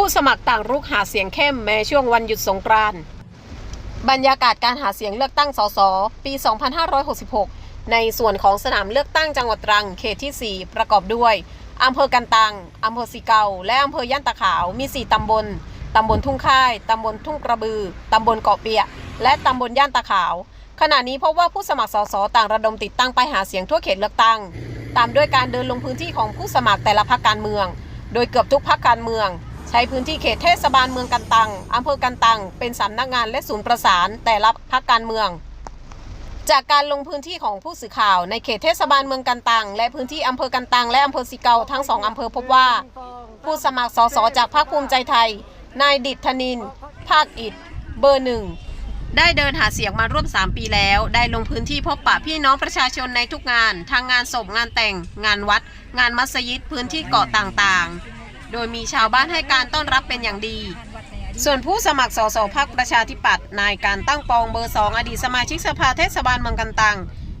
ผู้สมัครต่างรุกหาเสียงเข้มแม้ช่วงวันหยุดสงกรานต์บรรยากาศการหาเสียงเลือกตั้งสสปี 2566 ในส่วนของสนามเลือกตั้งจังหวัดตรังเขตที่ 4 ประกอบด้วยอำเภอกันตังอำเภอสีเกาและอำเภอย่านตาขาวมี 4 ตำบล ตำบลทุ่งค่าย ตำบลทุ่งกระบือ ตำบลเกาะเปีย และตำบลย่านตาขาว ขณะนี้พบว่าผู้สมัครสสต่างระดมติดตั้งไปหาเสียงทั่วเขตเลือกตั้ง ตามด้วยการเดินลงพื้นที่ของผู้สมัครแต่ละพรรคการเมือง โดยเกือบทุกพรรคการเมือง ใช้พื้นที่เขตเทศบาลเมืองกันตังอำเภอกันตัง เป็นสำนักงานและศูนย์ประสานแต่ละพรรคการเมือง จากการลงพื้นที่ของผู้สื่อข่าวในเขตเทศบาลเมืองกันตัง และพื้นที่อำเภอกันตัง และอำเภอสิเกาทั้งสองอำเภอพบว่า ผู้สมัครสสจากพรรคภูมิใจไทย นายดิษฐนิน ภาคอิฐเบอร์หนึ่งได้เดินหาเสียงมาร่วม 3 ปีแล้ว ได้ลงพื้นที่พบปะพี่น้องประชาชนในทุกงาน ทางงานศพงานแต่ง งานวัด งานมัสยิดพื้นที่เกาะต่างๆ โดยมีชาวบ้านให้การต้อนรับเป็นอย่างดี ส่วนผู้สมัครสสพักประชาธิปัตย์นายการตั้งปองเบอร์สองอดีตสมาชิกสภาเทศบาลเมืองกันตัง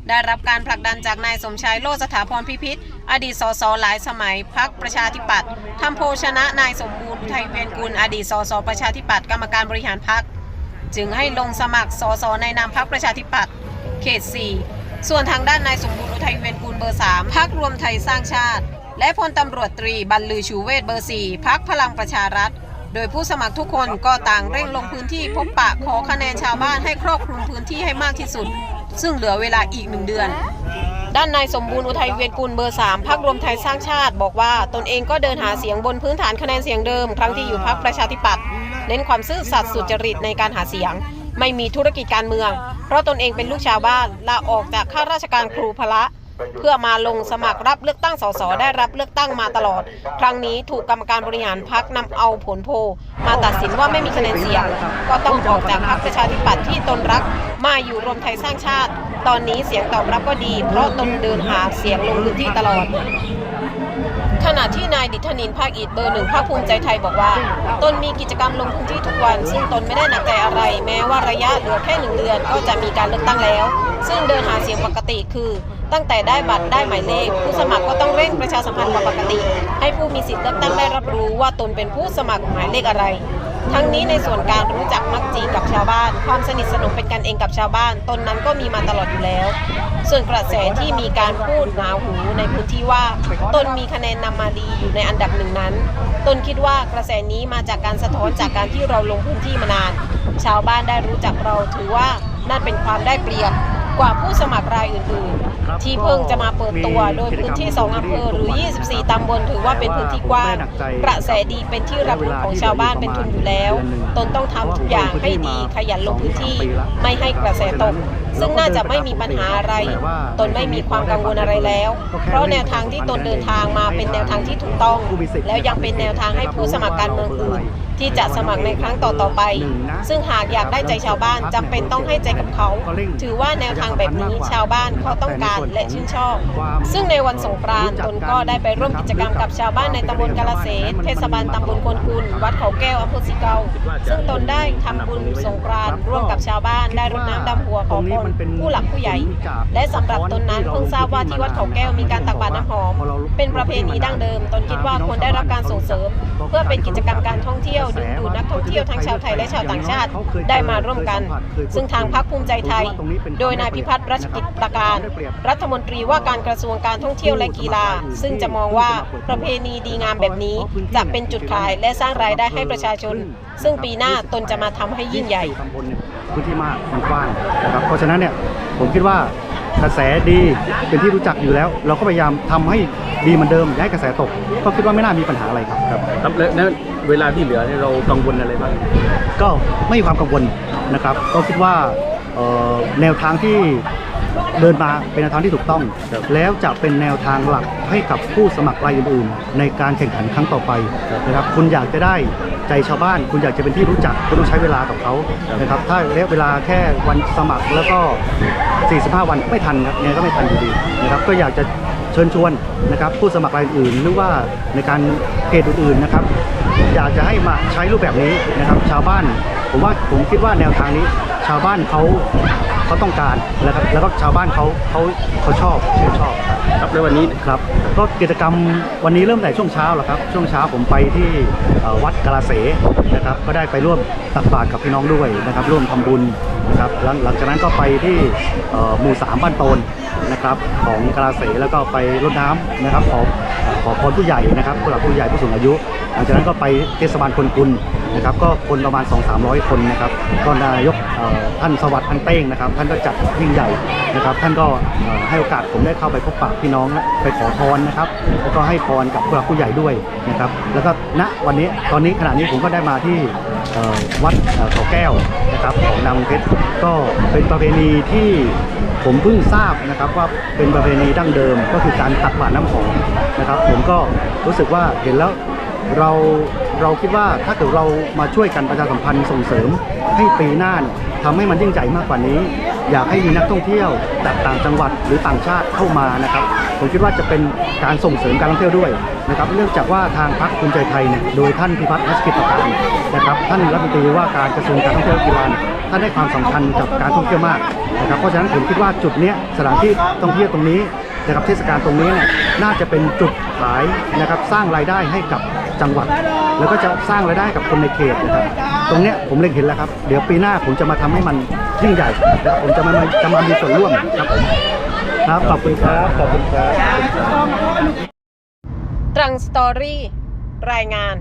ได้รับการผลักดันจากนายสมชายโลสถาพรพิพิธ อดีตสสหลายสมัยพักประชาธิปัตย์ทำโพชนะนายสมบูรณ์ไทยเวียนกุลอดีตสสประชาธิปัตย์กรรมการบริหารพักจึงให้ลงสมัครสสในนามพรรคประชาธิปัตย์เขต 4 ส่วนทางด้านนายสมบูรณ์อุทัยเวียนกุลเบอร์ 3พรรครวมไทยสร้างชาติ และพลตำรวจตรีบรรลือชูเวศเบอร์4พรรคพลังประชารัฐ โดยผู้สมัครทุกคนก็ต่างเร่งลงพื้นที่พบปะขอคะแนนชาวบ้านให้ครอบคลุมพื้นที่ให้มากที่สุด ซึ่งเหลือเวลาอีกหนึ่งเดือน ด้านนายสมบูรณ์อุทัยเวียนกุลเบอร์3พรรครวมไทยสร้างชาติ บอกว่าตนเองก็เดินหาเสียงบนพื้นฐานคะแนนเสียงเดิม ครั้งที่อยู่พรรคประชาธิปัตย์เน้นความซื่อสัตย์สุจริตในการหาเสียง ไม่มีธุรกิจการเมือง เพราะตนเองเป็นลูกชาวบ้านลาออกจากข้าราชการครูพละ เพื่อมาลงสมัครรับเลือกตั้งสสได้รับเลือกตั้งมาตลอด ครั้งนี้ถูกกรรมการบริหารพักนำเอาผลโพมาตัดสินว่าไม่มีคะแนนเสียง ก็ต้องออกจากพรรคประชาธิปัตย์ที่ตนรักมาอยู่รวมไทยสร้างชาติ ตอนนี้เสียงตอบรับก็ดี เพราะตนเดินหาเสียงลงพื้นที่ตลอด ขณะที่นายดิษฐนินภาคอีดเบอร์หนึ่งภาคภูมิใจไทยบอกว่า ตนมีกิจกรรมลงพื้นที่ทุกวัน ซึ่งตนไม่ได้หนักใจอะไร แม้ว่าระยะเหลือแค่หนึ่งเดือนก็จะมีการเลือกตั้งแล้ว ซึ่งเดินหาเสียงปกติคือ ตั้งแต่ได้บัตรได้หมายเลข ผู้สมัครก็ต้องเร่งประชาสัมพันธ์กว่าปกติ ให้ผู้มีสิทธิ์เลือกตั้งได้รับรู้ว่าตนเป็นผู้สมัครหมายเลขอะไร ทั้งนี้ในส่วนการรู้จักมักจีกับชาวบ้าน ความสนิทสนมเป็นกันเองกับชาวบ้าน ตนนั้นก็มีมาตลอดอยู่แล้ว ส่วนกระแสที่มีการพูดหนาหูในพื้นที่ว่า ตนมีคะแนนนำมาดีอยู่ในอันดับหนึ่งนั้น ตนคิดว่ากระแสนี้มาจากการสะท้อนจากการที่เราลงพื้นที่มานาน ชาวบ้านได้รู้จักเราถือว่านั่นเป็นความได้เปรียบกว่าผู้สมัครรายอื่นๆ ที่เพิ่งจะมาเปิดตัวโดยพื้นที่ 2อำเภอหรือ 24 ตำบลถือว่าเป็นพื้นที่กว้าง กระแสดีเป็นที่รับรู้ของชาวบ้านเป็นทุนอยู่แล้ว ตนต้องทำทุกอย่างให้ดีขยันลงพื้นที่ไม่ให้กระแสตก ซึ่งน่าจะไม่มีปัญหาอะไร ตนไม่มีความกังวลอะไรแล้ว เพราะแนวทางที่ตนเดินทางมาเป็นแนวทางที่ถูกต้อง แล้วยังเป็นแนวทางให้ผู้สมัครการเมืองอื่นที่จะสมัครในครั้งต่อๆไป ซึ่งหากอยากได้ใจชาวบ้านจำเป็นต้องให้ใจกับเขา ถือว่าแนวทางแบบนี้ชาวบ้านเขาต้องการและชื่นชอบ ซึ่งในวันสงกรานต์ตนก็ได้ไปร่วมกิจกรรมกับชาวบ้านในตำบลกาลเสนเทศบาลตำบลคนกุลวัดเขาแก้วอำเภอสีเกาซึ่งตนได้ทำบุญสงกรานต์ร่วมกับชาวบ้านได้รดน้ำดำหัวขอพรผู้หลักผู้ใหญ่ และสำหรับตนนั้นเพิ่งทราบว่าที่วัดเขาแก้วมีการตักบาตรน้ำหอม เป็นประเพณีดั้งเดิม ตนคิดว่าควรได้รับการส่งเสริม เพื่อเป็นกิจกรรมการท่องเที่ยวดึงดูดนักท่องเที่ยวทั้งชาวไทยและชาวต่างชาติ ได้มาร่วมกัน ซึ่งทางพรรคภูมิใจไทย โดยนายพิพัฒน์รัชกิจประการ รัฐมนตรีว่าการกระทรวงการท่องเที่ยวและกีฬา ซึ่งจะมองว่าประเพณีดีงามแบบนี้จะเป็นจุดขายและสร้างรายได้ให้ประชาชน ซึ่งปีหน้าตนจะมาทำให้ยิ่งใหญ่ตำบลเนี่ยพื้นที่มากมันกว้างนะครับเพราะฉะนั้นเนี่ยผมคิดว่ากระแสดีเป็นที่รู้จักอยู่แล้ว เราก็พยายามทำให้ดีเหมือนเดิมอย่าให้กระแสตก ก็คิดว่าไม่น่ามีปัญหาอะไรครับครับครับแล้วแล้ว เวลาที่เหลือเนี่ยเรากังวลอะไรบ้างก็ไม่มีความกังวลนะครับ ก็คิดว่าเอ่อแนวทางที่เดินมาเป็นแนวทางที่ถูกต้องครับแล้วจะเป็นแนวทางหลักให้กับผู้สมัครรายอื่นๆ ในการแข่งขันครั้งต่อไปนะครับคุณอยากจะได้ใจชาวบ้าน คุณอยากจะเป็นที่รู้จักคุณต้องใช้เวลากับเขานะครับถ้าระยะเวลาแค่วันสมัครแล้วก็ 45 วันไม่ทันครับยังไงก็ไม่ทันอยู่ดีนะครับก็อยากจะ ชิญชวนนะครับผู้สมัครรายอื่นหรือว่าในการเขตอื่นๆนะครับ อยากจะให้มาใช้รูปแบบนี้นะครับ ชาวบ้านผมว่าผมคิดว่าแนวทางนี้ ชาวบ้านเขาเขาต้องการแล้วครับแล้วก็ชาวบ้านเขาเขาเขาชอบชื่นชอบครับแล้ววันนี้ครับก็กิจกรรมวันนี้เริ่มแต่ช่วงเช้าแหละครับ ช่วงเช้าผมไปที่เอ่อวัดกาลาเสนะครับก็ได้ไปร่วมตักบาตรกับพี่น้องด้วยนะครับ ร่วมทำบุญนะครับหลังหลังจากนั้นก็ไปที่เอ่อหมู่สามบ้านโตน นะครับของกาลาเสแล้วก็ไปรดน้ำนะครับขอขอพรผู้ใหญ่นะครับผู้หลักผู้ใหญ่ผู้สูงอายุ หลังจากนั้นก็ไปเทศบาลคนกุลนะครับก็คนประมาณ 2-300 คนนะครับก็นายกท่านสวัสดิ์ท่านเต้งนะครับ ท่านก็จัดยิ่งใหญ่นะครับ ท่านก็ให้โอกาสผมได้เข้าไปพบปะพี่น้องและไปขอพรนะครับแล้วก็ให้พรกับผู้หลักผู้ใหญ่ด้วยนะครับแล้วก็ณวันนี้ตอนนี้ขณะนี้ผมก็ได้มาที่ วัดเอ่อเขาแก้วนะครับของนางเพชรก็เป็นประเพณีที่ผมเพิ่งทราบนะครับว่าเป็นประเพณีดั้งเดิมก็คือการตักบาตรน้ำหอมนะครับ ผมก็รู้สึกว่าเห็นแล้ว เราเราคิดว่าถ้าเกิดเรามาช่วยกันประชาสัมพันธ์ส่งเสริมให้ปีหน้าเนี่ยทำให้มันยิ่งใหญ่มากกว่านี้ อยากให้มีนักท่องเที่ยวจากต่างจังหวัดหรือต่างชาติเข้ามานะครับผมคิดว่าจะเป็นการส่งเสริมการท่องเที่ยวด้วยนะครับเนื่องจากว่าทางพรรคภูมิใจไทยเนี่ยโดยท่านพิพัฒน์รัชกิจประการนะครับท่านรัฐมนตรีว่าการกระทรวงการท่องเที่ยวกีฬาท่านให้ความสำคัญกับการท่องเที่ยวมากนะครับเพราะฉะนั้นผมคิดว่าจุดนี้สถานที่ท่องเที่ยวตรงนี้นะครับเทศกาลตรงนี้เนี่ยน่าจะเป็นจุดขายนะครับสร้างรายได้ให้กับ จังหวัด แล้วก็จะสร้างรายได้กับคนในเขตนะครับ ตรงเนี้ยผมเล็งเห็นแล้วครับ เดี๋ยวปีหน้าผมจะมาทำให้มันยิ่งใหญ่นะผมจะมาจะมามีส่วนร่วมครับผมครับขอบคุณครับขอบคุณครับตรังสตอรี่รายงาน